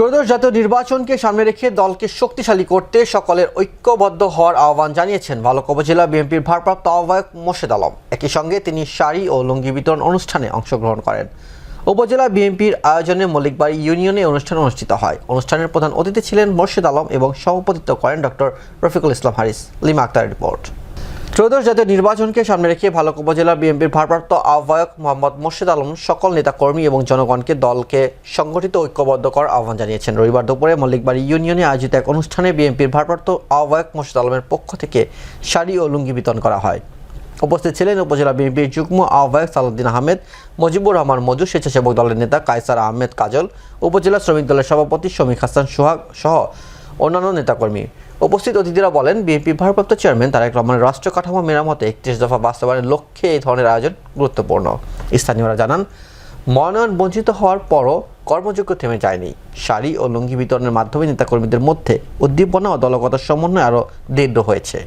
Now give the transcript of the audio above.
ত্রয়োদশ জাতীয় নির্বাচনকে সামনে রেখে দলকে শক্তিশালী করতে সকলের ঐক্যবদ্ধ হওয়ার আহ্বান জানিয়েছেন বালক উপজেলা বিএনপির ভারপ্রাপ্ত আহ্বায়ক মোর্শেদ আলম। একই সঙ্গে তিনি শাড়ি ও লুঙ্গি বিতরণ অনুষ্ঠানে অংশগ্রহণ করেন। উপজেলা বিএনপির আয়োজনে মল্লিকবাড়ি ইউনিয়নে অনুষ্ঠান অনুষ্ঠিত হয়। অনুষ্ঠানের প্রধান অতিথি ছিলেন মোর্শেদ আলম এবং সভাপতিত্ব করেন ডক্টর রফিকুল ইসলাম হারিস। লিমা আক্তার রিপোর্ট। ত্রয়োদশ জাতীয় নির্বাচনকে সামনে রেখে ভালক উপজেলা বিএনপির ভারপ্রাপ্ত আহ্বায়ক মোহাম্মদ মোর্শেদ আলম সকল নেতাকর্মী এবং জনগণকে দলকে সংগঠিত ঐক্যবদ্ধ করার আহ্বান জানিয়েছেন। রবিবার দুপুরে মল্লিকবাড়ি ইউনিয়নে আয়োজিত এক অনুষ্ঠানে বিএনপির ভারপ্রাপ্ত আহ্বায়ক মোর্শেদ আলমের পক্ষ থেকে শাড়ি ও লুঙ্গি বিতরণ করা হয়। উপস্থিত ছিলেন উপজেলা বিএনপির যুগ্ম আহ্বায়ক সালাউদ্দিন আহমেদ, মজিবুর রহমান মজু স্বেচ্ছাসেবক দলের নেতা কায়সার আহমেদ কাজল, উপজেলা শ্রমিক দলের সভাপতি শমীক হাসান সোহাগ সহ অন্যান্য নেতাকর্মী। উপস্থিত অতিথিরা বলেন, বিএনপি ভারপ্রাপ্ত চেয়ারম্যান তারেক রহমানের রাষ্ট্র কাঠামো মেরামতে একত্রিশ দফা বাস্তবায়নের লক্ষ্যে এই ধরনের আয়োজন গুরুত্বপূর্ণ। স্থানীয়রা জানান, মনোনয়ন বঞ্চিত হওয়ার পরও কর্মযোগ্য থেমে যায়নি। শাড়ি ও লুঙ্গি বিতরণের মাধ্যমে নেতাকর্মীদের মধ্যে উদ্দীপনা ও দলগত সমন্বয় আরও দৃঢ় হয়েছে।